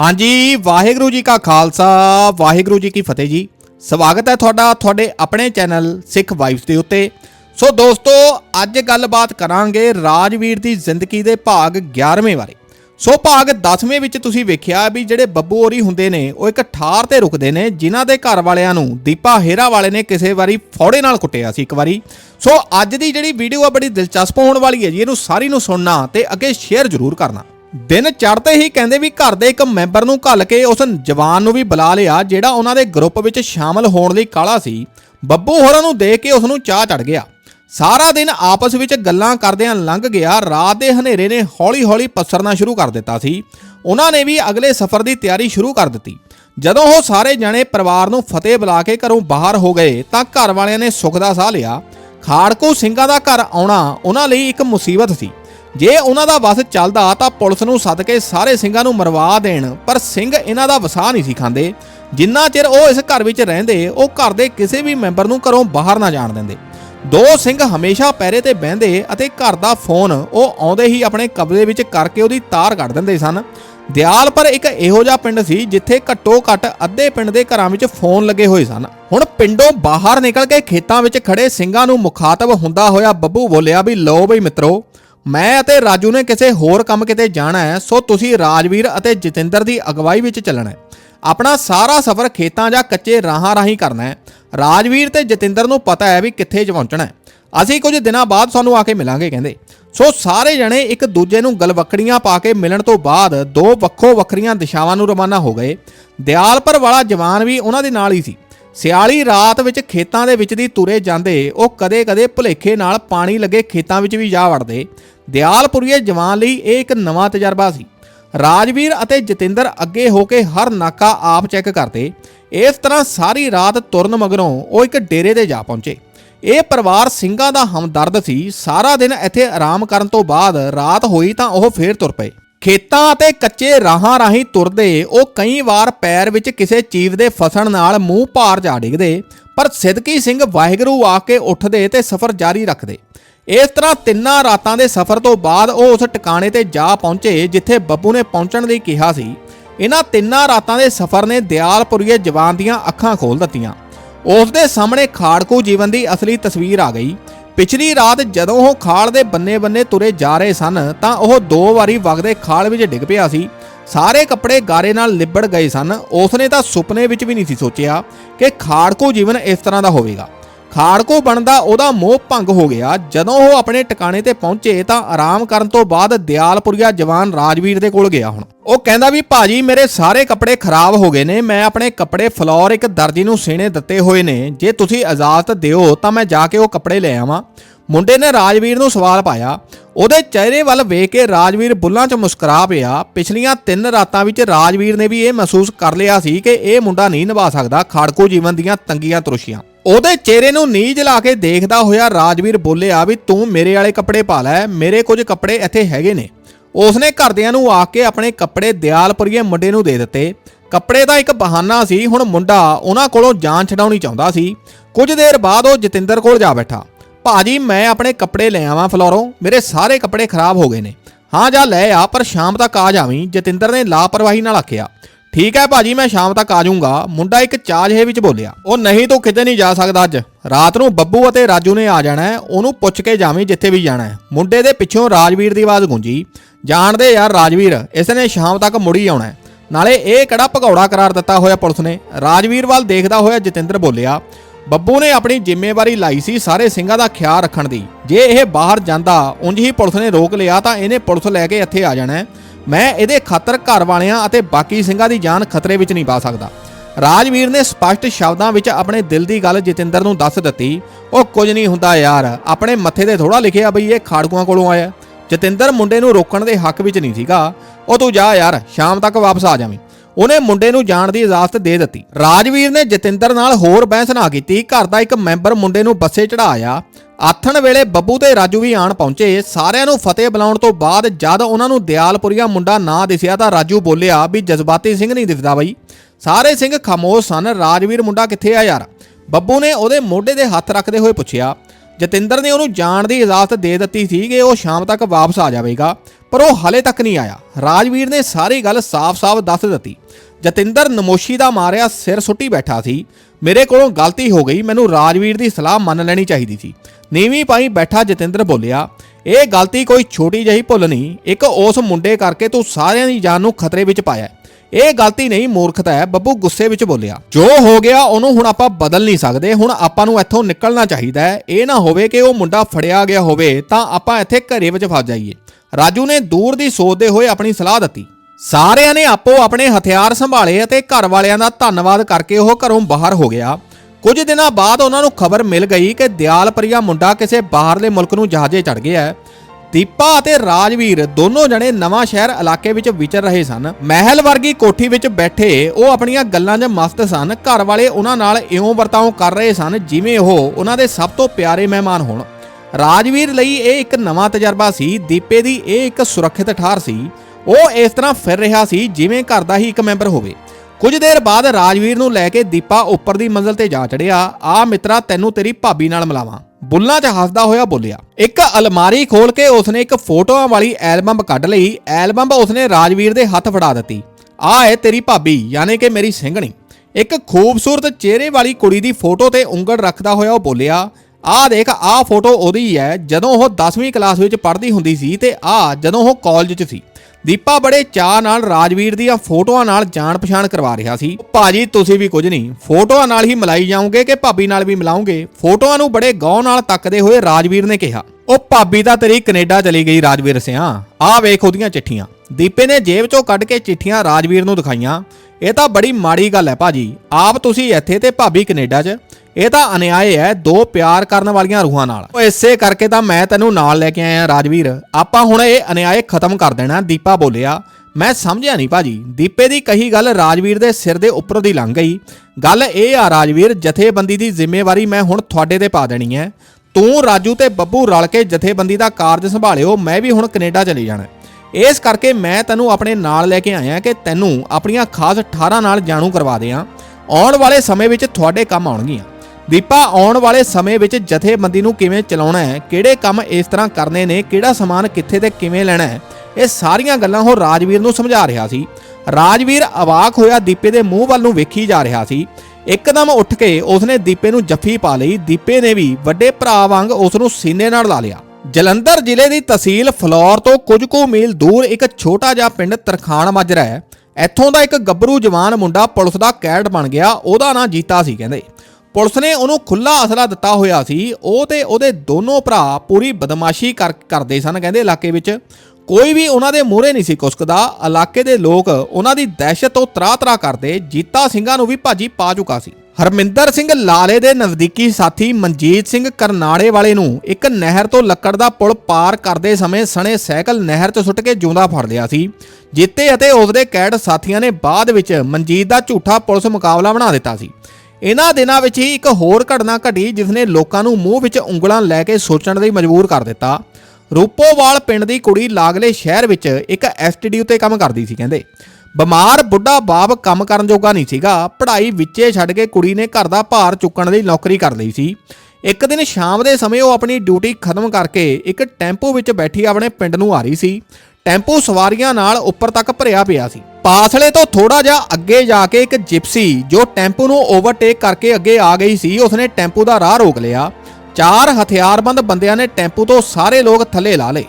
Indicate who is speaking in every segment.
Speaker 1: ਹਾਂਜੀ, ਵਾਹਿਗੁਰੂ ਜੀ ਕਾ ਖਾਲਸਾ, ਵਾਹਿਗੁਰੂ ਜੀ ਕੀ ਫਤਿਹ ਜੀ। ਸਵਾਗਤ ਹੈ ਤੁਹਾਡਾ ਤੁਹਾਡੇ ਆਪਣੇ ਚੈਨਲ ਸਿੱਖ ਵਾਈਬਸ ਦੇ ਉੱਤੇ। ਸੋ ਦੋਸਤੋ, ਅੱਜ ਗੱਲਬਾਤ ਕਰਾਂਗੇ ਰਾਜਵੀਰ ਦੀ ਜ਼ਿੰਦਗੀ ਦੇ ਭਾਗ 11ਵੇਂ ਬਾਰੇ। ਸੋ ਭਾਗ 10ਵੇਂ ਵਿੱਚ ਤੁਸੀਂ ਵੇਖਿਆ ਵੀ ਜਿਹੜੇ ਬੱਬੂ ਹੋਰੀ ਹੁੰਦੇ ਨੇ, ਉਹ ਇੱਕ ਠਾਰ ਤੇ ਰੁਕਦੇ ਨੇ, ਜਿਨ੍ਹਾਂ ਦੇ ਘਰ ਵਾਲਿਆਂ ਨੂੰ ਦੀਪਾ ਹੇਰਾ ਵਾਲੇ ਨੇ ਕਿਸੇ ਵਾਰੀ ਫੌੜੇ ਨਾਲ ਕੁੱਟਿਆ ਸੀ ਇੱਕ ਵਾਰੀ। ਸੋ ਅੱਜ ਦੀ ਜਿਹੜੀ ਵੀਡੀਓ ਆ, ਬੜੀ ਦਿਲਚਸਪ ਹੋਣ ਵਾਲੀ ਹੈ ਜੀ, ਇਹਨੂੰ ਸਾਰੀ ਨੂੰ ਸੁਣਨਾ ਤੇ ਅੱਗੇ ਸ਼ੇਅਰ ਜ਼ਰੂਰ ਕਰਨਾ। ਦਿਨ ਚੜ੍ਹਦੇ ਹੀ ਕਹਿੰਦੇ ਵੀ ਘਰ ਦੇ ਇੱਕ ਮੈਂਬਰ ਨੂੰ ਘੱਲ ਕੇ ਉਸ ਜਵਾਨ ਨੂੰ ਵੀ ਬੁਲਾ ਲਿਆ, ਜਿਹੜਾ ਉਹਨਾਂ ਦੇ ਗਰੁੱਪ ਵਿੱਚ ਸ਼ਾਮਲ ਹੋਣ ਲਈ ਕਾਲਾ ਸੀ। ਬੱਬੂ ਹੋਰਾਂ ਨੂੰ ਦੇਖ ਕੇ ਉਸ ਨੂੰ ਚਾਹ ਚੜ ਗਿਆ। ਸਾਰਾ ਦਿਨ ਆਪਸ ਵਿੱਚ ਗੱਲਾਂ ਕਰਦਿਆਂ ਲੰਘ ਗਿਆ। ਰਾਤ ਦੇ ਹਨੇਰੇ ਨੇ ਹੌਲੀ-ਹੌਲੀ ਪਸਰਨਾ ਸ਼ੁਰੂ ਕਰ ਦਿੱਤਾ ਸੀ। ਉਹਨਾਂ ਨੇ ਵੀ ਅਗਲੇ ਸਫ਼ਰ ਦੀ ਤਿਆਰੀ ਸ਼ੁਰੂ ਕਰ ਦਿੱਤੀ। ਜਦੋਂ ਉਹ ਸਾਰੇ ਜਣੇ ਪਰਿਵਾਰ ਨੂੰ ਫਤਿਹ ਬੁਲਾ ਕੇ ਘਰੋਂ ਬਾਹਰ ਹੋ ਗਏ, ਤਾਂ ਘਰ ਵਾਲਿਆਂ ਨੇ ਸੁੱਖ ਦਾ ਸਾਹ ਲਿਆ। ਖਾੜਕੂ ਸਿੰਘਾਂ ਦਾ ਘਰ ਆਉਣਾ ਉਹਨਾਂ ਲਈ ਇੱਕ ਮੁਸੀਬਤ ਸੀ। ਜੇ ਉਹਨਾਂ ਦਾ ਵਸ ਚੱਲਦਾ ਤਾਂ ਪੁਲਿਸ ਨੂੰ ਸੱਦ ਕੇ ਸਾਰੇ ਸਿੰਘਾਂ ਨੂੰ ਮਰਵਾ ਦੇਣ, ਪਰ ਸਿੰਘ ਇਹਨਾਂ ਦਾ ਵਸਾ ਨਹੀਂ ਸੀ ਖਾਂਦੇ। ਜਿੰਨਾ ਚਿਰ ਉਹ ਇਸ ਘਰ ਵਿੱਚ ਰਹਿੰਦੇ, ਉਹ ਘਰ ਦੇ ਕਿਸੇ ਵੀ ਮੈਂਬਰ ਨੂੰ ਘਰੋਂ ਬਾਹਰ ਨਾ ਜਾਣ ਦਿੰਦੇ। ਦੋ ਸਿੰਘ ਹਮੇਸ਼ਾ ਪੈਰੇ ਤੇ ਬਹਿੰਦੇ ਅਤੇ ਘਰ ਦਾ ਫੋਨ ਉਹ ਆਉਂਦੇ ਹੀ ਆਪਣੇ ਕਬਜ਼ੇ ਵਿੱਚ ਕਰਕੇ ਉਹਦੀ ਤਾਰ ਕੱਢ ਦਿੰਦੇ ਸਨ। ਦਿਆਲਪੁਰ ਇੱਕ ਇਹੋ ਜਿਹਾ ਪਿੰਡ ਸੀ ਜਿੱਥੇ ਘੱਟੋ ਘੱਟ ਅੱਧੇ ਪਿੰਡ ਦੇ ਘਰਾਂ ਵਿੱਚ ਫੋਨ ਲੱਗੇ ਹੋਏ ਸਨ। ਹੁਣ ਪਿੰਡੋਂ ਬਾਹਰ ਨਿਕਲ ਕੇ ਖੇਤਾਂ ਵਿੱਚ ਖੜੇ ਸਿੰਘਾਂ ਨੂੰ ਮੁਖਾਤਬ ਹੁੰਦਾ ਹੋਇਆ ਬੱਬੂ ਬੋਲਿਆ ਵੀ, ਲਓ ਬਈ ਮਿੱਤਰੋ ਮੈਂ ਅਤੇ ਰਾਜੂ ਨੇ ਕਿਸੇ ਹੋਰ ਕੰਮ ਕਿਤੇ ਜਾਣਾ ਹੈ, ਸੋ ਤੁਸੀਂ ਰਾਜਵੀਰ ਅਤੇ ਜਤਿੰਦਰ ਦੀ ਅਗਵਾਈ ਵਿੱਚ ਚੱਲਣਾ ਹੈ। ਆਪਣਾ ਸਾਰਾ ਸਫ਼ਰ ਖੇਤਾਂ ਜਾਂ ਕੱਚੇ ਰਾਹਾਂ ਰਾਹੀਂ ਕਰਨਾ ਹੈ। ਰਾਜਵੀਰ ਤੇ ਜਤਿੰਦਰ ਨੂੰ ਪਤਾ ਹੈ ਵੀ ਕਿੱਥੇ ਪਹੁੰਚਣਾ ਹੈ। ਅਸੀਂ ਕੁਝ ਦਿਨਾਂ ਬਾਅਦ ਤੁਹਾਨੂੰ ਆ ਕੇ ਮਿਲਾਂਗੇ, ਕਹਿੰਦੇ। ਸੋ ਸਾਰੇ ਜਣੇ ਇੱਕ ਦੂਜੇ ਨੂੰ ਗਲਵੱਕੜੀਆਂ ਪਾ ਕੇ ਮਿਲਣ ਤੋਂ ਬਾਅਦ ਦੋ ਵੱਖੋ ਵੱਖਰੀਆਂ ਦਿਸ਼ਾਵਾਂ ਨੂੰ ਰਵਾਨਾ ਹੋ ਗਏ। ਦਿਆਲਪੁਰ ਵਾਲਾ ਜਵਾਨ ਵੀ ਉਹਨਾਂ ਦੇ ਨਾਲ ਹੀ ਸੀ। ਸਿਆਲੀ ਰਾਤ ਵਿੱਚ ਖੇਤਾਂ ਦੇ ਵਿੱਚ ਦੀ ਤੁਰੇ ਜਾਂਦੇ, ਉਹ ਕਦੇ-ਕਦੇ ਭੁਲੇਖੇ ਨਾਲ ਪਾਣੀ ਲੱਗੇ ਖੇਤਾਂ ਵਿੱਚ ਵੀ ਜਾ ਵੜਦੇ। ਦਿਆਲਪੁਰੀਏ ਜਵਾਨ ਲਈ ਇਹ ਇੱਕ ਨਵਾਂ ਤਜਰਬਾ ਸੀ। ਰਾਜਵੀਰ ਅਤੇ ਜਤਿੰਦਰ ਅੱਗੇ ਹੋ ਕੇ ਹਰ ਨਾਕਾ ਆਪ ਚੈੱਕ ਕਰਦੇ। ਇਸ ਤਰ੍ਹਾਂ ਸਾਰੀ ਰਾਤ ਤੁਰਨ ਮਗਰੋਂ ਉਹ ਇੱਕ ਡੇਰੇ ਤੇ ਜਾ ਪਹੁੰਚੇ। ਇਹ ਪਰਿਵਾਰ ਸਿੰਘਾਂ ਦਾ ਹਮਦਰਦ ਸੀ। ਸਾਰਾ ਦਿਨ ਇੱਥੇ ਆਰਾਮ ਕਰਨ ਤੋਂ ਬਾਅਦ ਰਾਤ ਹੋਈ ਤਾਂ ਉਹ ਫੇਰ ਤੁਰ ਪਏ। ਖੇਤਾਂ ਅਤੇ ਕੱਚੇ ਰਾਹਾਂ ਰਾਹੀਂ ਤੁਰਦੇ ਉਹ ਕਈ ਵਾਰ ਪੈਰ ਵਿੱਚ ਕਿਸੇ ਚੀਜ਼ ਦੇ ਫਸਣ ਨਾਲ ਮੂੰਹ ਭਾਰ ਜਾ ਡਿੱਗਦੇ, ਪਰ ਸਿੱਧਕੀ ਸਿੰਘ ਵਾਹਿਗੁਰੂ ਆ ਕੇ ਉੱਠਦੇ ਤੇ ਸਫ਼ਰ ਜਾਰੀ ਰੱਖਦੇ। ਇਸ ਤਰ੍ਹਾਂ ਤਿੰਨਾਂ ਰਾਤਾਂ ਦੇ ਸਫ਼ਰ ਤੋਂ ਬਾਅਦ ਉਹ ਉਸ ਟਿਕਾਣੇ ਤੇ ਜਾ ਪਹੁੰਚੇ ਜਿੱਥੇ ਬੱਬੂ ਨੇ ਪਹੁੰਚਣ ਲਈ ਕਿਹਾ ਸੀ। ਇਹਨਾਂ ਤਿੰਨਾਂ ਰਾਤਾਂ ਦੇ ਸਫ਼ਰ ਨੇ ਦਿਆਲਪੁਰੀਏ ਜਵਾਨ ਦੀਆਂ ਅੱਖਾਂ ਖੋਲ ਦਿੱਤੀਆਂ। ਉਸ ਦੇ ਸਾਹਮਣੇ ਖਾੜਕੂ ਜੀਵਨ ਦੀ ਅਸਲੀ ਤਸਵੀਰ ਆ ਗਈ। ਪਿਛਲੀ ਰਾਤ ਜਦੋਂ ਉਹ ਖਾਲ ਦੇ ਬੰਨੇ-ਬੰਨੇ ਤੁਰੇ ਜਾ ਰਹੇ ਸਨ, ਤਾਂ ਉਹ ਦੋ ਵਾਰੀ ਵਗਦੇ ਖਾਲ ਵਿੱਚ ਡਿੱਗ ਪਿਆ ਸੀ। ਸਾਰੇ ਕੱਪੜੇ ਗਾਰੇ ਨਾਲ ਲਿਬੜ ਗਏ ਸਨ। ਉਸਨੇ ਤਾਂ ਸੁਪਨੇ ਵਿੱਚ ਵੀ ਨਹੀਂ ਸੀ ਸੋਚਿਆ ਕਿ ਖਾੜਕੂ ਜੀਵਨ ਇਸ ਤਰ੍ਹਾਂ ਦਾ ਹੋਵੇਗਾ। ਖਾੜਕੂ ਬਣਦਾ, ਉਹਦਾ ਮੋਹ ਭੰਗ ਹੋ ਗਿਆ। ਜਦੋਂ ਉਹ ਆਪਣੇ ਟਿਕਾਣੇ ਤੇ ਪਹੁੰਚੇ ਤਾਂ ਆਰਾਮ ਕਰਨ ਤੋਂ ਬਾਅਦ ਦਿਆਲਪੁਰੀਆ ਜਵਾਨ ਰਾਜਵੀਰ ਦੇ ਕੋਲ ਗਿਆ ਹੁਣ। ਉਹ ਕਹਿੰਦਾ ਵੀ, ਭਾਜੀ, ਮੇਰੇ ਸਾਰੇ ਕੱਪੜੇ ਖਰਾਬ ਹੋ ਗਏ ਨੇ। ਮੈਂ ਆਪਣੇ ਕੱਪੜੇ ਫਲੋਰ ਇੱਕ ਦਰਜੀ ਨੂੰ ਸੀਨੇ ਦਿੱਤੇ ਹੋਏ ਨੇ। ਜੇ ਤੁਸੀਂ ਇਜਾਜ਼ਤ ਦਿਓ, ਤਾਂ ਮੈਂ ਜਾ ਕੇ ਉਹ ਕੱਪੜੇ ਲੈ ਆਵਾਂ। ਮੁੰਡੇ ਨੇ ਰਾਜਵੀਰ ਨੂੰ ਸਵਾਲ ਪਾਇਆ। ਉਹਦੇ ਚਿਹਰੇ ਵੱਲ ਵੇਖ ਕੇ ਰਾਜਵੀਰ ਬੁੱਲਾਂ 'ਚ ਮੁਸਕਰਾ ਪਿਆ। ਪਿਛਲੀਆਂ ਤਿੰਨ ਰਾਤਾਂ ਵਿੱਚ ਰਾਜਵੀਰ ਨੇ ਵੀ ਇਹ ਮਹਿਸੂਸ ਕਰ ਲਿਆ ਸੀ ਕਿ ਇਹ ਮੁੰਡਾ ਨਹੀਂ ਨਿਭਾ ਸਕਦਾ ਖਾੜਕੂ ਜੀਵਨ ਦੀਆਂ ਤੰਗੀਆਂ ਤਰੁਸ਼ੀਆਂ ਉਹਦੇ ਚਿਹਰੇ ਨੂੰ ਨੀਝ ਲਾ ਕੇ ਦੇਖਦਾ ਹੋਇਆ ਰਾਜਵੀਰ ਬੋਲਿਆ ਵੀ ਤੂੰ ਮੇਰੇ ਵਾਲੇ ਕੱਪੜੇ ਪਾ ਲੈ, ਮੇਰੇ ਕੁਝ ਕੱਪੜੇ ਇੱਥੇ ਹੈਗੇ ਨੇ। ਉਸਨੇ ਘਰਦਿਆਂ ਨੂੰ ਆ ਕੇ ਆਪਣੇ ਕੱਪੜੇ ਦਿਆਲਪੁਰੀਏ ਮੁੰਡੇ ਨੂੰ ਦੇ ਦਿੱਤੇ। ਕੱਪੜੇ ਦਾ ਇੱਕ ਬਹਾਨਾ ਸੀ, ਹੁਣ ਮੁੰਡਾ ਉਹਨਾਂ ਕੋਲੋਂ ਜਾਨ ਛਡਾਉਣੀ ਚਾਹੁੰਦਾ ਸੀ। ਕੁਝ ਦੇਰ ਬਾਅਦ ਉਹ ਜਤਿੰਦਰ ਕੋਲ ਜਾ ਬੈਠਾ। ਭਾਜੀ, ਮੈਂ ਆਪਣੇ ਕੱਪੜੇ ਲੈ ਆਵਾਂ ਫਲੋਰੋਂ, ਮੇਰੇ ਸਾਰੇ ਕੱਪੜੇ ਖਰਾਬ ਹੋ ਗਏ ਨੇ। ਹਾਂ, ਜਾ ਲੈ ਆ, ਪਰ ਸ਼ਾਮ ਤੱਕ ਆ ਜਾਵੀਂ, ਜਤਿੰਦਰ ਨੇ ਲਾਪਰਵਾਹੀ ਨਾਲ ਆਖਿਆ। ਠੀਕ ਹੈ ਭਾਜੀ, ਮੈਂ ਸ਼ਾਮ ਤੱਕ ਆ ਜਾਊਂਗਾ। ਮੁੰਡਾ ਇੱਕ ਚਾਹ ਜਿਹੇ ਵਿੱਚ ਬੋਲਿਆ। ਉਹ ਨਹੀਂ, ਤੂੰ ਕਿਤੇ ਨਹੀਂ ਜਾ ਸਕਦਾ ਅੱਜ। ਰਾਤ ਨੂੰ ਬੱਬੂ ਅਤੇ ਰਾਜੂ ਨੇ ਆ ਜਾਣਾ ਹੈ। ਉਹਨੂੰ ਪੁੱਛ ਕੇ ਜਾਵੀਂ ਜਿੱਥੇ ਵੀ ਜਾਣਾ ਹੈ। ਮੁੰਡੇ ਦੇ ਪਿੱਛੋਂ ਰਾਜਵੀਰ ਦੀ ਆਵਾਜ਼ ਗੂੰਜੀ। ਜਾਣਦੇ ਯਾਰ ਰਾਜਵੀਰ, ਇਸ ਨੇ ਸ਼ਾਮ ਤੱਕ ਮੁੜੀ ਆਉਣਾ ਹੈ। ਨਾਲੇ ਇਹ ਕਿਹੜਾ ਭਗੌੜਾ ਕਰਾਰ ਦਿੱਤਾ ਹੋਇਆ ਪੁਲਿਸ ਨੇ? ਰਾਜਵੀਰ ਵੱਲ ਦੇਖਦਾ ਹੋਇਆ ਜਤਿੰਦਰ ਬੋਲਿਆ, ਬੱਬੂ ਨੇ ਆਪਣੀ ਜ਼ਿੰਮੇਵਾਰੀ ਲਾਈ ਸੀ ਸਾਰੇ ਸਿੰਘਾਂ ਦਾ ਖਿਆਲ ਰੱਖਣ ਦੀ। ਜੇ ਇਹ ਬਾਹਰ ਜਾਂਦਾ, ਉਂਝ ਹੀ ਪੁਲਿਸ ਨੇ ਰੋਕ ਲਿਆ ਤਾਂ ਇਹਨੇ ਪੁਲਿਸ ਲੈ ਕੇ ਇੱਥੇ ਆ ਜਾਣਾ ਹੈ। ਮੈਂ ਇਹਦੇ ਖਾਤਰ ਘਰ ਵਾਲਿਆਂ ਅਤੇ ਬਾਕੀ ਸਿੰਘਾਂ ਦੀ ਜਾਨ ਖਤਰੇ ਵਿੱਚ ਨਹੀਂ ਪਾ ਸਕਦਾ। ਰਾਜਵੀਰ ਨੇ ਸਪਸ਼ਟ ਸ਼ਬਦਾਂ ਵਿੱਚ ਆਪਣੇ ਦਿਲ ਦੀ ਗੱਲ ਜਤਿੰਦਰ ਨੂੰ ਦੱਸ ਦਿੱਤੀ, ਉਹ ਕੁਝ ਨਹੀਂ ਹੁੰਦਾ ਯਾਰ, ਆਪਣੇ ਮੱਥੇ ਤੇ ਥੋੜਾ ਲਿਖਿਆ ਬਈ ਇਹ ਖਾੜਕੂਆਂ ਕੋਲੋਂ ਆਇਆ। ਜਤਿੰਦਰ ਮੁੰਡੇ ਨੂੰ ਰੋਕਣ ਦੇ ਹੱਕ ਵਿੱਚ ਨਹੀਂ ਸੀਗਾ। ਉਹ ਤੂੰ ਜਾ ਯਾਰ, ਸ਼ਾਮ ਤੱਕ ਵਾਪਸ ਆ ਜਾਵੀਂ। ਉਹਨੇ ਮੁੰਡੇ ਨੂੰ ਜਾਣ ਦੀ ਇਜਾਜ਼ਤ ਦੇ ਦਿੱਤੀ। ਰਾਜਵੀਰ ਨੇ ਜਤਿੰਦਰ ਨਾਲ ਹੋਰ ਬਹਿਸ ਨਾ ਕੀਤੀ। ਘਰ ਦਾ ਇੱਕ ਮੈਂਬਰ ਮੁੰਡੇ ਨੂੰ ਬੱਸੇ ਚੜਾਇਆ ਆਥਣ ਵੇਲੇ ਬੱਬੂ ਤੇ ਰਾਜੂ ਵੀ ਆਣ ਪਹੁੰਚੇ। ਸਾਰਿਆਂ ਨੂੰ ਫਤਿਹ ਬੁਲਾਉਣ ਤੋਂ ਬਾਅਦ ਜਦ ਉਹਨਾਂ ਨੂੰ ਦਿਆਲਪੁਰੀਆ ਮੁੰਡਾ ਨਾ ਦਿਸਿਆ ਤਾਂ ਰਾਜੂ ਬੋਲਿਆ ਵੀ ਜਜ਼ਬਾਤੀ ਸਿੰਘ ਨਹੀਂ ਦਿਸਦਾ ਬਈ। ਸਾਰੇ ਸਿੰਘ ਖਾਮੋਸ਼ ਸਨ। ਰਾਜਵੀਰ ਮੁੰਡਾ ਕਿੱਥੇ ਆ ਯਾਰ? ਬੱਬੂ ਨੇ ਉਹਦੇ ਮੋਢੇ ਦੇ ਹੱਥ ਰੱਖਦੇ ਹੋਏ ਪੁੱਛਿਆ, ਜਤਿੰਦਰ ਨੇ ਉਹਨੂੰ ਜਾਣ ਦੀ ਇਜਾਜ਼ਤ ਦੇ ਦਿੱਤੀ ਸੀ ਕਿ ਉਹ ਸ਼ਾਮ ਤੱਕ ਵਾਪਸ ਆ ਜਾਵੇਗਾ, ਪਰ ਉਹ ਹਾਲੇ ਤੱਕ ਨਹੀਂ ਆਇਆ। ਰਾਜਵੀਰ ਨੇ ਸਾਰੀ ਗੱਲ ਸਾਫ਼-ਸਾਫ਼ ਦੱਸ ਦਿੱਤੀ। ਜਤਿੰਦਰ ਨਮੋਸ਼ੀ ਦਾ ਮਾਰਿਆ ਸਿਰ ਸੁੱਟੀ ਬੈਠਾ ਸੀ। ਮੇਰੇ ਕੋਲੋਂ ਗਲਤੀ ਹੋ ਗਈ, ਮੈਨੂੰ ਰਾਜਵੀਰ ਦੀ ਸਲਾਹ ਮੰਨ ਲੈਣੀ ਚਾਹੀਦੀ ਸੀ। ਨੀਵੀਂ ਪਾਈ ਬੈਠਾ ਜਤਿੰਦਰ ਬੋਲਿਆ, ਇਹ ਗਲਤੀ ਕੋਈ ਛੋਟੀ ਜਿਹੀ ਭੁੱਲ ਨਹੀਂ, ਇੱਕ ਉਸ ਮੁੰਡੇ ਕਰਕੇ ਤੂੰ ਸਾਰਿਆਂ ਦੀ ਜਾਨ ਨੂੰ ਖਤਰੇ ਵਿੱਚ ਪਾਇਆ ਇਹ ਗਲਤੀ ਨਹੀਂ, ਮੂਰਖਤਾ ਹੈ, ਬੱਬੂ ਗੁੱਸੇ ਵਿੱਚ ਬੋਲਿਆ। ਜੋ ਹੋ ਗਿਆ, ਉਹਨੂੰ ਹੁਣ ਆਪਾਂ ਬਦਲ ਨਹੀਂ ਸਕਦੇ, ਹੁਣ ਆਪਾਂ ਨੂੰ ਇੱਥੋਂ ਨਿਕਲਣਾ ਚਾਹੀਦਾ ਹੈ। ਇਹ ਨਾ ਹੋਵੇ ਕਿ ਉਹ ਮੁੰਡਾ ਫੜਿਆ ਗਿਆ ਹੋਵੇ, ਤਾਂ ਆਪਾਂ ਇੱਥੇ ਘਰੇ ਵਿੱਚ ਫਸ ਜਾਈਏ। ਰਾਜੂ ਨੇ ਦੂਰ ਦੀ ਸੋਚਦੇ ਹੋਏ ਆਪਣੀ ਸਲਾਹ ਦਿੱਤੀ। ਸਾਰਿਆਂ ਨੇ ਆਪੋ ਆਪਣੇ ਹਥਿਆਰ ਸੰਭਾਲੇ ਅਤੇ ਘਰ ਵਾਲਿਆਂ ਦਾ ਧੰਨਵਾਦ ਕਰਕੇ ਉਹ ਘਰੋਂ ਬਾਹਰ ਹੋ ਗਿਆ। ਕੁਝ ਦਿਨਾਂ ਬਾਅਦ ਉਹਨਾਂ ਨੂੰ ਖਬਰ ਮਿਲ ਗਈ ਕਿ ਦਿਆਲਪਰੀਆ ਮੁੰਡਾ ਕਿਸੇ ਬਾਹਰਲੇ ਮੁਲਕ ਨੂੰ ਜਹਾਜ਼ੇ ਚੜ ਗਿਆ ਹੈ। ਦੀਪਾ ਅਤੇ ਰਾਜਵੀਰ ਦੋਨੋਂ ਜਣੇ ਨਵਾਂ ਸ਼ਹਿਰ ਇਲਾਕੇ ਵਿੱਚ ਵਿਚਰ ਰਹੇ ਸਨ। ਮਹਿਲ ਵਰਗੀ ਕੋਠੀ ਵਿੱਚ ਬੈਠੇ ਉਹ ਆਪਣੀਆਂ ਗੱਲਾਂ 'ਚ ਮਸਤ ਸਨ। ਘਰ ਵਾਲੇ ਉਹਨਾਂ ਨਾਲ ਇਉਂ ਵਰਤਾਓ ਕਰ ਰਹੇ ਸਨ ਜਿਵੇਂ ਉਹ ਉਹਨਾਂ ਦੇ ਸਭ ਤੋਂ ਪਿਆਰੇ ਮਹਿਮਾਨ ਹੋਣ। ਰਾਜਵੀਰ ਲਈ ਇਹ ਇੱਕ ਨਵਾਂ ਤਜਰਬਾ ਸੀ। ਦੀਪੇ ਦੀ ਇਹ ਇੱਕ ਸੁਰੱਖਿਅਤ ਠਾਰ ਸੀ। ਉਹ ਇਸ ਤਰ੍ਹਾਂ ਫਿਰ ਰਿਹਾ ਸੀ ਜਿਵੇਂ ਘਰ ਦਾ ਹੀ ਇੱਕ ਮੈਂਬਰ ਹੋਵੇ। ਕੁਝ ਦੇਰ ਬਾਅਦ ਰਾਜਵੀਰ ਨੂੰ ਲੈ ਕੇ ਦੀਪਾ ਉੱਪਰ ਦੀ ਮੰਜ਼ਲ ਤੇ ਜਾ ਚੜਿਆ, ਆ ਮਿੱਤਰਾ, ਤੈਨੂੰ ਤੇਰੀ ਭਾਬੀ ਨਾਲ ਮਿਲਾਵਾਂ। ਬੁੱਲਾਂ 'ਚ ਹੱਸਦਾ ਹੋਇਆ ਬੋਲਿਆ। ਇੱਕ ਅਲਮਾਰੀ ਖੋਲ ਕੇ ਉਸਨੇ ਇੱਕ ਫੋਟੋਆਂ ਵਾਲੀ ਐਲਬਮ ਕੱਢ ਲਈ। ਐਲਬਮ ਉਸਨੇ ਰਾਜਵੀਰ ਦੇ ਹੱਥ ਫੜਾ ਦਿੱਤੀ। ਆ ਹੈ ਤੇਰੀ ਭਾਬੀ, ਯਾਨੀ ਕਿ ਮੇਰੀ ਸਿੰਘਣੀ। ਇੱਕ ਖੂਬਸੂਰਤ ਚਿਹਰੇ ਵਾਲੀ ਕੁੜੀ ਦੀ ਫੋਟੋ ਤੇ ਉਂਗਲ ਰੱਖਦਾ ਹੋਇਆ ਉਹ ਬੋਲਿਆ ਆਹ ਦੇਖ ਆਹ ਫੋਟੋ ਉਹਦੀ ਹੈ ਜਦੋਂ ਉਹ 10ਵੀਂ ਕਲਾਸ ਵਿੱਚ ਪੜ੍ਹਦੀ ਹੁੰਦੀ ਸੀ ਤੇ ਆਹ ਜਦੋਂ ਉਹ ਕਾਲਜ 'ਚ ਸੀ। ਦੀਪਾ ਬੜੇ ਚਾਅ ਨਾਲ ਰਾਜਵੀਰ ਦੀਆਂ ਫੋਟੋਆਂ ਨਾਲ ਜਾਣ ਪਛਾਣ ਕਰਵਾ ਰਿਹਾ ਸੀ। ਭਾਜੀ, ਤੁਸੀਂ ਵੀ ਕੁਝ ਨਹੀਂ। ਫੋਟੋਆਂ ਨਾਲ ਹੀ ਮਿਲਾਈ ਜਾਓਗੇ ਕਿ ਭਾਬੀ ਨਾਲ ਵੀ ਮਿਲਾਉਂਗੇ ਫੋਟੋਆਂ ਨੂੰ ਬੜੇ ਗੌਰ ਨਾਲ ਤੱਕਦੇ ਹੋਏ ਰਾਜਵੀਰ ਨੇ ਕਿਹਾ, ਉਹ ਭਾਬੀ ਤਾਂ ਤੇਰੀ ਕੈਨੇਡਾ ਚਲੀ ਗਈ ਰਾਜਵੀਰ ਸਿਆ। ਆਹ ਵੇਖ ਉਹਦੀਆਂ ਚਿੱਠੀਆਂ। ਦੀਪੇ ਨੇ ਜੇਬ ਚੋਂ ਕੱਢ ਕੇ ਚਿੱਠੀਆਂ ਰਾਜਵੀਰ ਨੂੰ ਦਿਖਾਈਆਂ। ਇਹ ਤਾਂ ਬੜੀ ਮਾੜੀ ਗੱਲ ਹੈ ਭਾਜੀ। ਆਪ ਤੁਸੀਂ ਇੱਥੇ ਤੇ ਭਾਬੀ ਕੈਨੇਡਾ 'ਚ ਇਹ ਤਾਂ ਅਨਿਆਏ ਹੈ, ਦੋ ਪਿਆਰ ਕਰਨ ਵਾਲੀਆਂ ਰੂਹਾਂ ਨਾਲ। ਉਹ ਇਸੇ ਕਰਕੇ ਤਾਂ ਮੈਂ ਤੈਨੂੰ ਨਾਲ ਲੈ ਕੇ ਆਇਆ ਰਾਜਵੀਰ। ਆਪਾਂ ਹੁਣ ਇਹ ਅਨਿਆਏ ਖਤਮ ਕਰ ਦੇਣਾ, ਦੀਪਾ ਬੋਲਿਆ, ਮੈਂ ਸਮਝਿਆ ਨਹੀਂ ਭਾਜੀ। ਦੀਪੇ ਦੀ ਕਹੀ ਗੱਲ ਰਾਜਵੀਰ ਦੇ ਸਿਰ ਦੇ ਉੱਪਰੋਂ ਦੀ ਲੰਘ ਗਈ। ਗੱਲ ਇਹ ਆ ਰਾਜਵੀਰ, ਜਥੇਬੰਦੀ ਦੀ ਜ਼ਿੰਮੇਵਾਰੀ ਮੈਂ ਹੁਣ ਤੁਹਾਡੇ ਤੇ ਪਾ ਦੇਣੀ ਹੈ। ਤੂੰ ਰਾਜੂ ਤੇ ਬੱਬੂ ਰਲ ਕੇ ਜਥੇਬੰਦੀ ਦਾ ਕਾਰਜ ਸੰਭਾਲਿਓ, ਮੈਂ ਵੀ ਹੁਣ ਕੈਨੇਡਾ ਚਲੇ ਜਾਣਾ। ਇਸ ਕਰਕੇ ਮੈਂ ਤੈਨੂੰ ਆਪਣੇ ਨਾਲ ਲੈ ਕੇ ਆਇਆ ਕਿ ਤੈਨੂੰ ਆਪਣੀਆਂ ਖਾਸ ਠਾਰਾਂ ਨਾਲ ਜਾਣੂ ਕਰਵਾ ਦਿਆਂ। ਆਉਣ ਵਾਲੇ ਸਮੇਂ ਵਿੱਚ ਤੁਹਾਡੇ ਕੰਮ ਆਉਣਗੀਆਂ। ਦੀਪਾ, ਆਉਣ ਵਾਲੇ ਸਮੇਂ ਵਿੱਚ ਜਥੇਬੰਦੀ ਨੂੰ ਕਿਵੇਂ ਚਲਾਉਣਾ ਹੈ? ਕਿਹੜੇ ਕੰਮ ਇਸ ਤਰ੍ਹਾਂ ਕਰਨੇ ਨੇ? ਕਿਹੜਾ ਸਮਾਨ ਕਿੱਥੇ ਤੇ ਕਿਵੇਂ ਲੈਣਾ ਹੈ? ਇਹ ਸਾਰੀਆਂ ਗੱਲਾਂ ਉਹ ਰਾਜਵੀਰ ਨੂੰ ਸਮਝਾ ਰਿਹਾ ਸੀ। ਰਾਜਵੀਰ ਅਵਾਕ ਹੋਇਆ ਦੀਪੇ ਦੇ ਮੂੰਹ ਵੱਲ ਨੂੰ ਵੇਖੀ ਜਾ ਰਿਹਾ ਸੀ। ਇੱਕਦਮ ਉੱਠ ਕੇ ਉਸਨੇ ਦੀਪੇ ਨੂੰ ਜੱਫੀ ਪਾ ਲਈ। ਦੀਪੇ ਨੇ ਵੀ ਵੱਡੇ ਭਰਾ ਵਾਂਗ ਉਸ ਨੂੰ ਸੀਨੇ ਨਾਲ ਲਾ ਲਿਆ। ਜਲੰਧਰ ਜ਼ਿਲ੍ਹੇ ਦੀ ਤਹਿਸੀਲ ਫਲੌਰ ਤੋਂ ਕੁਝ ਕੁ ਮੀਲ ਦੂਰ ਇੱਕ ਛੋਟਾ ਜਿਹਾ ਪਿੰਡ ਤਰਖਾਣ ਮਾਜਰਾ ਹੈ। ਇੱਥੋਂ ਦਾ ਇੱਕ ਗੱਭਰੂ ਜਵਾਨ ਮੁੰਡਾ ਪੁਲਿਸ ਦਾ ਕੈਡ ਬਣ ਗਿਆ। ਉਹਦਾ ਨਾਂ ਜੀਤਾ ਸੀ, ਕਹਿੰਦੇ। ਪੁਲਿਸ ਨੇ ਉਹਨੂੰ ਖੁੱਲਾ ਅਸਲਾ ਦਿੱਤਾ ਹੋਇਆ ਸੀ। ਉਹ ਤੇ ਉਹਦੇ ਦੋਨੋਂ ਭਰਾ ਪੂਰੀ ਬਦਮਾਸ਼ੀ ਕਰ, ਕਰਦੇ ਸਨ। ਕਹਿੰਦੇ ਇਲਾਕੇ ਵਿੱਚ ਕੋਈ ਵੀ ਉਹਨਾਂ ਦੇ ਮੂਹਰੇ ਨਹੀਂ ਸੀ ਕੁਸਕਦਾ ਇਲਾਕੇ ਦੇ ਲੋਕ ਉਹਨਾਂ ਦੀ ਦਹਿਸ਼ਤ ਤੋਂ ਤਰਾ-ਤਰਾ ਕਰਦੇ ਜੀਤਾ ਸਿੰਘਾਂ ਨੂੰ ਵੀ ਭਾਜੀ ਪਾ ਚੁੱਕਾ ਸੀ। ਹਰਮਿੰਦਰ ਸਿੰਘ ਲਾਲੇ ਦੇ ਨਜ਼ਦੀਕੀ ਸਾਥੀ ਮਨਜੀਤ ਸਿੰਘ ਕਰਨਾੜੇ ਵਾਲੇ ਨੂੰ ਇੱਕ ਨਹਿਰ ਤੋਂ ਲੱਕੜ ਦਾ ਪੁਲ ਪਾਰ ਕਰਦੇ ਸਮੇਂ ਸਣੇ ਸਾਈਕਲ ਨਹਿਰ 'ਚ ਸੁੱਟ ਕੇ ਜਿਉਂਦਾ ਫੜ ਲਿਆ ਸੀ। ਜੀਤੇ ਅਤੇ ਉਸਦੇ ਕੈਡ ਸਾਥੀਆਂ ਨੇ ਬਾਅਦ ਵਿੱਚ ਮਨਜੀਤ ਦਾ ਝੂਠਾ ਪੁਲਿਸ ਮੁਕਾਬਲਾ ਬਣਾ ਦਿੱਤਾ ਸੀ। ਇਹਨਾਂ ਦਿਨਾਂ ਵਿੱਚ ਹੀ ਇੱਕ ਹੋਰ ਘਟਨਾ ਘਟੀ ਜਿਸ ਨੇ ਲੋਕਾਂ ਨੂੰ ਮੂੰਹ ਵਿੱਚ ਉਂਗਲਾਂ ਲੈ ਕੇ ਸੋਚਣ ਲਈ ਮਜਬੂਰ ਕਰ ਦਿੱਤਾ। ਰੂਪੋਵਾਲ ਪਿੰਡ ਦੀ ਕੁੜੀ ਲਾਗਲੇ ਸ਼ਹਿਰ ਵਿੱਚ ਇੱਕ ਐਸਟੀਡੀ ਉੱਤੇ ਕੰਮ ਕਰਦੀ ਸੀ ਕਹਿੰਦੇ। ਬਿਮਾਰ ਬੁੱਢਾ ਬਾਪ ਕੰਮ ਕਰਨ ਜੋਗਾ ਨਹੀਂ ਸੀਗਾ, ਪੜ੍ਹਾਈ ਵਿੱਚੇ ਛੱਡ ਕੇ ਕੁੜੀ ਨੇ ਘਰ ਦਾ ਭਾਰ ਚੁੱਕਣ ਲਈ ਨੌਕਰੀ ਕਰ ਲਈ ਸੀ। ਇੱਕ ਦਿਨ ਸ਼ਾਮ ਦੇ ਸਮੇਂ ਉਹ ਆਪਣੀ ਡਿਊਟੀ ਖਤਮ ਕਰਕੇ ਇੱਕ ਟੈਂਪੂ ਵਿੱਚ ਬੈਠੀ ਆਪਣੇ ਪਿੰਡ ਨੂੰ ਆ ਰਹੀ ਸੀ। ਟੈਂਪੂ ਸਵਾਰੀਆਂ ਨਾਲ ਉੱਪਰ ਤੱਕ ਭਰਿਆ ਪਿਆ ਸੀ। ਪਾਸਲੇ ਤੋਂ ਥੋੜਾ ਜਿਹਾ ਅੱਗੇ ਜਾ ਕੇ ਇੱਕ ਜਿਪਸੀ ਜੋ ਟੈਂਪੂ ਨੂੰ ਓਵਰਟੇਕ ਕਰਕੇ ਅੱਗੇ ਆ ਗਈ ਸੀ, ਉਸਨੇ ਟੈਂਪੂ ਦਾ ਰਾਹ ਰੋਕ ਲਿਆ। ਚਾਰ ਹਥਿਆਰਬੰਦ ਬੰਦਿਆਂ ਨੇ ਟੈਂਪੂ ਤੋਂ ਸਾਰੇ ਲੋਕ ਥੱਲੇ ਲਾ ਲਏ।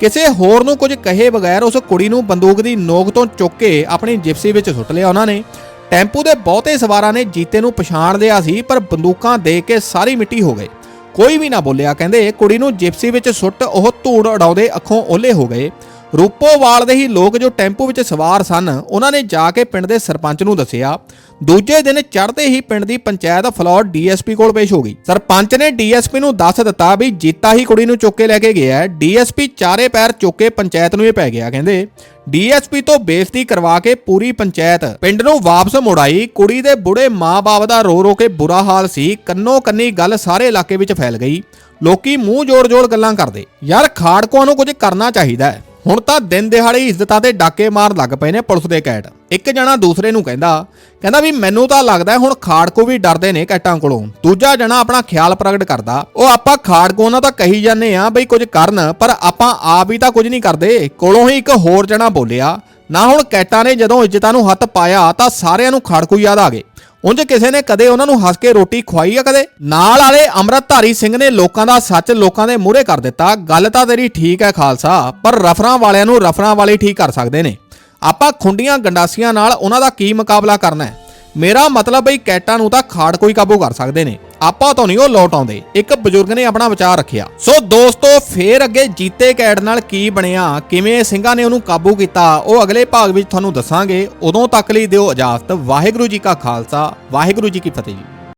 Speaker 1: ਕਿਸੇ ਹੋਰ ਨੂੰ ਕੁਝ ਕਹੇ ਬਗੈਰ ਉਸ ਕੁੜੀ ਨੂੰ ਬੰਦੂਕ ਦੀ ਨੋਕ ਤੋਂ ਚੁੱਕ ਕੇ ਆਪਣੀ ਜਿਪਸੀ ਵਿੱਚ ਸੁੱਟ ਲਿਆ ਉਹਨਾਂ ਨੇ। ਟੈਂਪੂ ਦੇ ਬਹੁਤੇ ਸਵਾਰਾਂ ਨੇ ਜੀਤੇ ਨੂੰ ਪਛਾਣ ਲਿਆ ਸੀ, ਪਰ ਬੰਦੂਕਾਂ ਦੇ ਕੇ ਸਾਰੀ ਮਿੱਟੀ ਹੋ ਗਏ ਕੋਈ ਵੀ ਨਾ ਬੋਲਿਆ, ਕਹਿੰਦੇ ਕੁੜੀ ਨੂੰ ਜਿਪਸੀ ਵਿੱਚ ਸੁੱਟ ਉਹ ਧੂੜ ਉਡਾਉਂਦੇ ਅੱਖੋਂ ਓਲੇ ਹੋ ਗਏ। ਰੂਪੋਵਾਲ ਦੇ ਹੀ ਲੋਕ ਜੋ ਟੈਂਪੂ ਵਿੱਚ ਸਵਾਰ ਸਨ, ਉਹਨਾਂ ਨੇ ਜਾ ਕੇ ਪਿੰਡ ਦੇ ਸਰਪੰਚ ਨੂੰ ਦੱਸਿਆ, ਦੂਜੇ ਦਿਨ ਚੜ੍ਹਦੇ ਹੀ ਪਿੰਡ ਦੀ ਪੰਚਾਇਤ ਫਲੋਰ ਡੀਐਸਪੀ ਕੋਲ ਪੇਸ਼ ਹੋ ਗਈ। ਸਰਪੰਚ ਨੇ ਡੀਐਸਪੀ ਨੂੰ ਦੱਸ ਦਿੱਤਾ ਵੀ ਜੀਤਾ ਹੀ ਕੁੜੀ ਨੂੰ ਚੁੱਕ ਕੇ ਲੈ ਕੇ ਗਿਆ ਹੈ। ਡੀਐਸਪੀ ਚਾਰੇ ਪੈਰ ਚੁੱਕ ਕੇ ਪੰਚਾਇਤ ਨੂੰ ਇਹ ਪੈ ਗਿਆ, ਕਹਿੰਦੇ। ਡੀਐਸਪੀ ਤੋਂ ਬੇਇੱਜ਼ਤੀ ਕਰਵਾ ਕੇ ਪੂਰੀ ਪੰਚਾਇਤ ਪਿੰਡ ਨੂੰ ਵਾਪਸ ਮੁੜਾਈ। ਕੁੜੀ ਦੇ ਬੁੜੇ ਮਾਂ-ਬਾਪ ਦਾ ਰੋ ਰੋ ਕੇ ਬੁਰਾ ਹਾਲ ਸੀ। ਕੰਨੋ ਕੰਨੀ ਗੱਲ ਸਾਰੇ ਇਲਾਕੇ ਵਿੱਚ ਫੈਲ ਗਈ। ਲੋਕੀ ਮੂੰਹ ਜੋੜ-ਜੋੜ ਗੱਲਾਂ ਕਰਦੇ। ਯਾਰ, ਖਾੜਕੂਆਂ ਨੂੰ ਕੁਝ ਕਰਨਾ ਚਾਹੀਦਾ ਹੈ। ਹੁਣ ਤਾਂ ਦਿਨ ਦਿਹਾੜੇ ਇੱਜ਼ਤਾਂ ਤੇ ਡਾਕੇ ਮਾਰਨ ਲੱਗ ਪਏ ਨੇ ਪੁਲਿਸ ਦੇ ਕੈਟ। ਇੱਕ ਜਣਾ ਦੂਸਰੇ ਨੂੰ ਕਹਿੰਦਾ ਕਹਿੰਦਾ ਵੀ ਮੈਨੂੰ ਤਾਂ ਲੱਗਦਾ ਹੁਣ ਖਾੜਕੂ ਵੀ ਡਰਦੇ ਨੇ ਕੈਟਾਂ ਕੋਲੋਂ। ਦੂਜਾ ਜਣਾ ਆਪਣਾ ਖਿਆਲ ਪ੍ਰਗਟ ਕਰਦਾ, ਉਹ ਆਪਾਂ ਖਾੜਕੂ ਉਹਨਾਂ ਤਾਂ ਕਹੀ ਜਾਂਦੇ ਆ ਬਈ ਕੁਝ ਕਰਨ, ਪਰ ਆਪਾਂ ਆਪ ਹੀ ਤਾਂ ਕੁਝ ਨਹੀਂ ਕਰਦੇ। ਕੋਲੋਂ ਹੀ ਇੱਕ ਹੋਰ ਜਣਾ ਬੋਲਿਆ, ਨਾ ਹੁਣ ਕੈਟਾਂ ਨੇ ਜਦੋਂ ਇੱਜ਼ਤਾਂ ਨੂੰ ਹੱਥ ਪਾਇਆ ਤਾਂ ਸਾਰਿਆਂ ਨੂੰ ਖਾੜਕੂ ਯਾਦ ਆ ਗਏ। ਉਂਝ ਕਿਸੇ ਨੇ ਕਦੇ ਉਹਨਾਂ ਨੂੰ ਹੱਸ ਕੇ ਰੋਟੀ ਖਵਾਈ ਆ ਕਦੇ? ਨਾਲ ਵਾਲੇ ਅੰਮ੍ਰਿਤਧਾਰੀ ਸਿੰਘ ਨੇ ਲੋਕਾਂ ਦਾ ਸੱਚ ਲੋਕਾਂ ਦੇ ਮੂਹਰੇ ਕਰ ਦਿੱਤਾ। ਗੱਲ ਤਾਂ ਤੇਰੀ ਠੀਕ ਹੈ ਖਾਲਸਾ, ਪਰ ਰਫਰਾਂ ਵਾਲਿਆਂ ਨੂੰ ਰਫਰਾਂ ਵਾਲੇ ਠੀਕ ਕਰ ਸਕਦੇ ਨੇ। ਆਪਾਂ ਖੁੰਡੀਆਂ ਗੰਡਾਸੀਆਂ ਨਾਲ ਉਹਨਾਂ ਦਾ ਕੀ ਮੁਕਾਬਲਾ ਕਰਨਾ ਹੈ? ਮੇਰਾ ਮਤਲਬ ਬਈ ਕੈਟਾਂ ਨੂੰ ਤਾਂ ਖਾੜ ਕੋਈ ਕਾਬੂ ਕਰ ਸਕਦੇ ਨੇ। ਆਪਾਂ ਤੋਂ ਨਹੀਂ ਉਹ ਲੋਟ ਆਉਂਦੇ। ਇੱਕ ਬਜ਼ੁਰਗ ਨੇ ਆਪਣਾ ਵਿਚਾਰ ਰੱਖਿਆ। ਸੋ ਦੋਸਤੋ, ਫੇਰ ਅੱਗੇ ਜੀਤੇ ਕੈਟ ਨਾਲ ਕੀ ਬਣਿਆ, ਕਿਵੇਂ ਸਿੰਘਾਂ ਨੇ ਉਹਨੂੰ ਕਾਬੂ ਕੀਤਾ, ਉਹ ਅਗਲੇ ਭਾਗ ਵਿੱਚ ਤੁਹਾਨੂੰ ਦੱਸਾਂਗੇ। ਉਦੋਂ ਤੱਕ ਲਈ ਦਿਓ ਇਜਾਜ਼ਤ। ਵਾਹਿਗੁਰੂ ਜੀ ਕਾ ਖਾਲਸਾ, ਵਾਹਿਗੁਰੂ ਜੀ ਕੀ ਫਤਿਹ ਜੀ।